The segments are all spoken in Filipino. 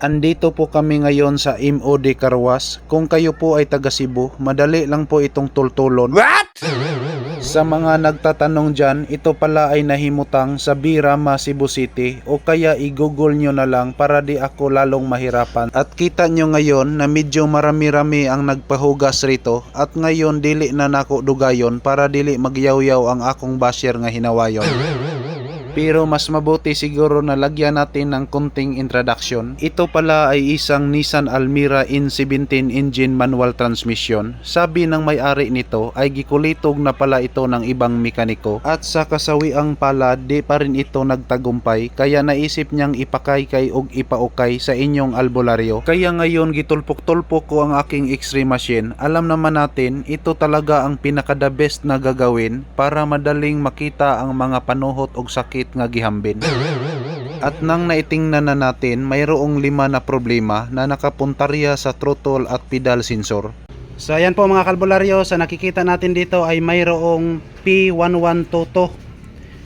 Andito po kami ngayon sa MOD Carwas. Kung kayo po ay taga Cebu, madali lang po itong tultulon. What? Sa mga nagtatanong dyan, ito pala ay nahimutang sa Birama, Cebu City o kaya i-google nyo na lang para di ako lalong mahirapan. At kita nyo ngayon na medyo marami-rami ang nagpahugas rito at ngayon dili na nako dugayon para dili magyaw-yaw ang akong basher nga hinawayon. Pero mas mabuti siguro na lagyan natin ng konting introduction. Ito pala ay isang Nissan Almira N17 engine manual transmission. Sabi ng may-ari nito ay gikulitog na pala ito ng ibang mekaniko at sa kasawiang pala di pa rin ito nagtagumpay kaya naisip niyang ipakaykay og ipaukay sa inyong albularyo. Kaya ngayon gitulpok-tulpok ko ang aking X-ray machine. Alam naman natin ito talaga ang pinaka the best na gagawin para madaling makita ang mga panuhot og sakit nga gihambin. At nang naitingnan na natin, mayroong lima na problema na nakapuntarya sa throttle at pedal sensor. So ayan po mga kalbularyo, sa nakikita natin dito ay mayroong P1122.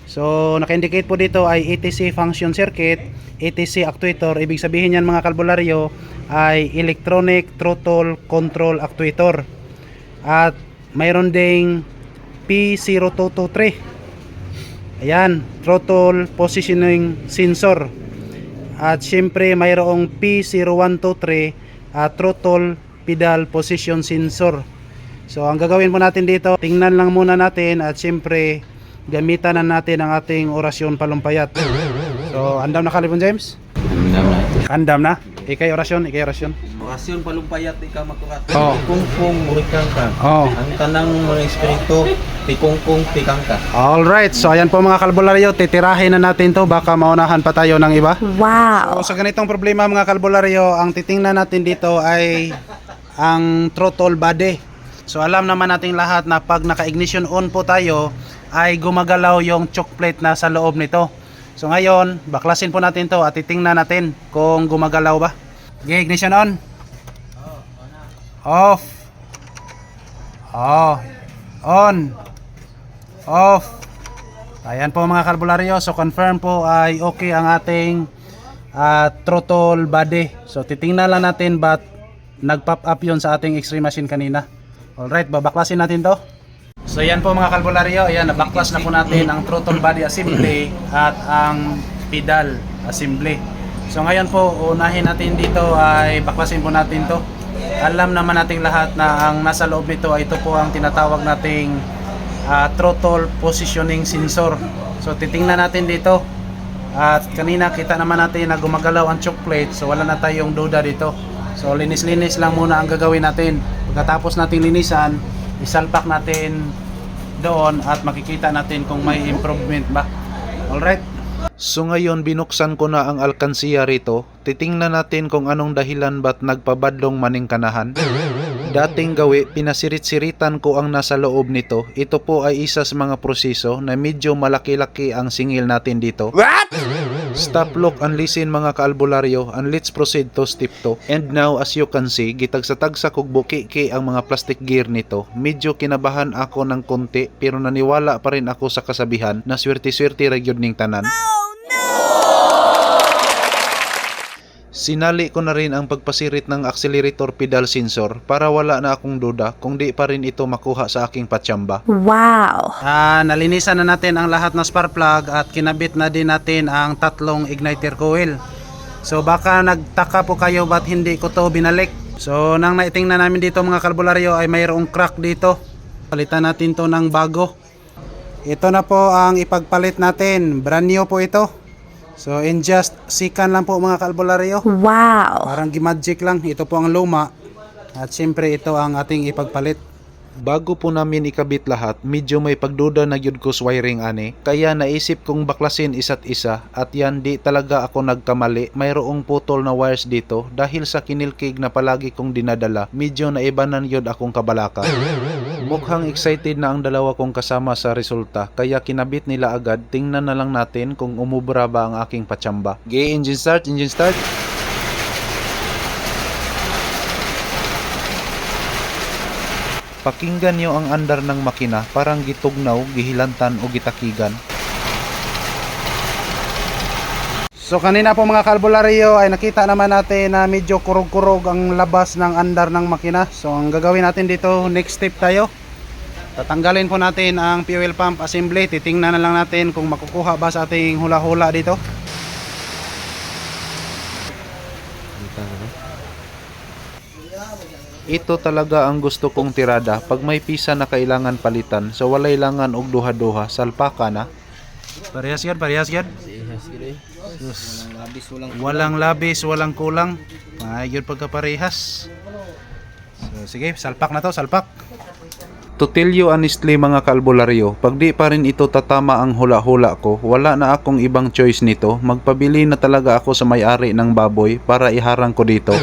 So naka-indicate po dito ay ETC function circuit, ETC actuator, ibig sabihin yan mga kalbularyo ay electronic throttle control actuator. At mayroon ding P0223 Ayan, throttle positioning sensor. At syempre mayroong P0123 at throttle pedal position sensor. So ang gagawin po natin dito, tingnan lang muna natin at syempre gamitan na natin ang ating orasyon palumpayat. So andam na Kalibon James? Andam na. Andam na? Ikay orasyon, ikay orasyon. Orasyon palumpayat ika makurat. Oh. Kungkung murikang ka. Oh. Ang tanang mga espiritu, tikungkung tikang ka. Alright, so ayan po mga kalbularyo, titirahin na natin to baka maunahan pa tayo ng iba. Wow. So sa ganitong problema mga kalbularyo, ang titingnan natin dito ay ang throttle body. So alam naman nating lahat na pag naka-ignition on po tayo ay gumagalaw yung choke plate na sa loob nito. So ngayon, baklasin po natin to at titingnan natin kung gumagalaw ba. Okay, ignition on. Off. Oh. On. Off. Ayan po mga kalbularyo. So confirm po ay okay ang ating ah, throttle body. So titingnan lang natin but nag-pop up yon sa ating x-ray machine kanina. Alright, babaklasin natin to. So yan po mga kalbularyo. Ayan, nabaklas na po natin ang throttle body assembly at ang pedal assembly. So ngayon po, unahin natin dito ay baklasin po natin to. Alam naman nating lahat na ang nasa loob nito ay ito po ang tinatawag nating ah, throttle positioning sensor. So titingnan natin dito. At kanina kita naman natin na gumagalaw ang choke plate. So wala na tayong duda dito. So linis-linis lang muna ang gagawin natin. Pagkatapos nating linisan, isalpak natin doon at makikita natin kung may improvement ba. Alright. So ngayon binuksan ko na ang alkansiya rito. Titingnan natin kung anong dahilan ba't nagpabadlong maning kanahan. Dating gawi, pinasirit-siritan ko ang nasa loob nito. Ito po ay isa sa mga proseso na medyo malaki-laki ang singil natin dito. What? Stop, look, and listen mga kaalbularyo and let's proceed to step 2. And now, as you can see, gitag sa tagsa kog buki ang mga plastic gear nito. Medyo kinabahan ako ng konti pero naniwala pa rin ako sa kasabihan na swerte-swerte ra gyud ning tanan. Sinali ko na rin ang pagpasirit ng accelerator pedal sensor para wala na akong duda kung di pa rin ito makuha sa aking patsamba. Wow. Ah, nalinisan na natin ang lahat ng spark plug at kinabit na din natin ang tatlong igniter coil. So baka nagtaka po kayo ba't hindi ko to binalik. So nang naitingnan namin dito mga kalbularyo ay mayroong crack dito. Palitan natin to ng bago. Ito na po ang ipagpalit natin. Brand new po ito. So in just second lang po mga kalbularyo. Wow. Parang gimagic lang. Ito po ang luma. At siyempre ito ang ating ipagpalit. Bago po namin ikabit lahat, medyo may pagduda na yun ko wiring ane. Kaya naisip kong baklasin isa't isa at yan di talaga ako nagkamali. Mayroong putol na wires dito dahil sa kinilkig na palagi kong dinadala. Medyo naibanan yun akong kabalaka. Mukhang excited na ang dalawa kong kasama sa resulta kaya kinabit nila agad. Tingnan na lang natin kung umubra ba ang aking patsamba. Gay engine start, engine start. Pakinggan nyo ang andar ng makina parang gitugnaw, gihilantan o gitakigan. So kanina po mga kalbularyo ay nakita naman natin na medyo kurog-kurog ang labas ng andar ng makina. So ang gagawin natin dito, next step tayo. Tatanggalin po natin ang fuel pump assembly. Titingnan na lang natin kung makukuha ba sa ating hula-hula dito. Ito talaga ang gusto kong tirada. Pag may pisa na kailangan palitan, so walay langan og duha-duha, salpaka na. Parehas yan, parehas yan. Sus. Walang labis, walang kulang. Ayun pagkaparehas. So, sige, salpak na to, salpak. To tell you honestly mga kalbularyo, pag di pa rin ito tatama ang hula-hula ko, wala na akong ibang choice nito. Magpabili na talaga ako sa may-ari ng baboy para iharang ko dito.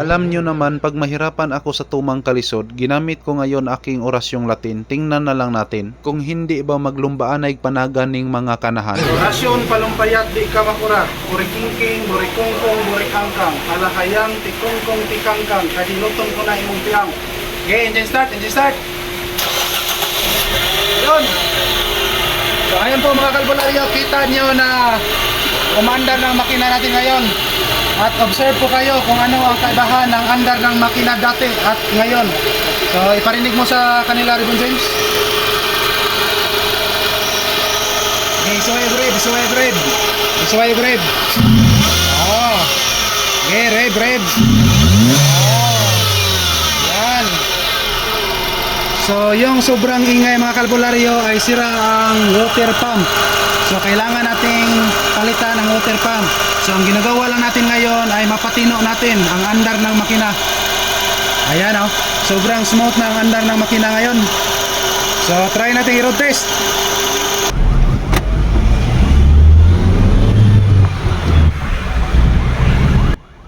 Alam nyo naman, pag mahirapan ako sa tumang kalisod, ginamit ko ngayon aking orasyong Latin. Tingnan na lang natin kung hindi ba maglumbaan ay panaganing mga kanahan. Orasyon palumpayat di ka makura. Burikingking, burikungkong, burikangkang. Alahayang, tikungkong, tikangkang. Kadinutong ko na imong tiyang. Okay, engine start, engine start. Yun. So ayun po mga kalbularyo, kita nyo na umandar ng makina natin ngayon. At observe po kayo kung ano ang kaibahan ng andar ng makina dati at ngayon. So iparinig mo sa kanila, Ribbon James. Okay, isuway brave, isuway brave. Isuway brave. Oh. Okay, brave, brave. Oh. Yan. So, yung sobrang ingay mga kalbularyo ay sira ang water pump. So, kailangan nating palitan ang water pump. So, ang ginagawa lang natin ngayon ay mapatino natin ang andar ng makina. Ayan oh. Sobrang smooth na ang andar ng makina ngayon. So, try natin i-road test.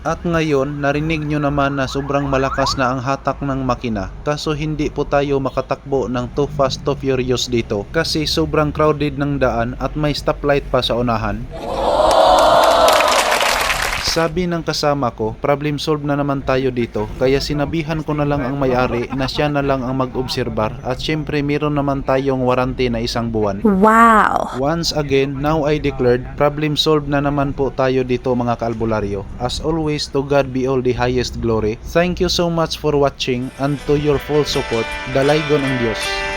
At ngayon, narinig nyo naman na sobrang malakas na ang hatak ng makina. Kaso hindi po tayo makatakbo ng too fast to furious dito kasi sobrang crowded ng daan at may stoplight pa sa unahan. Sabi ng kasama ko, problem solved na naman tayo dito kaya sinabihan ko na lang ang may-ari na siya na lang ang mag-obserbar at syempre meron naman tayong warranty na isang buwan. Wow. Once again, now I declared, problem solved na naman po tayo dito mga kalbularyo. As always, to God be all the highest glory. Thank you so much for watching and to your full support. Dalaygon ang Diyos.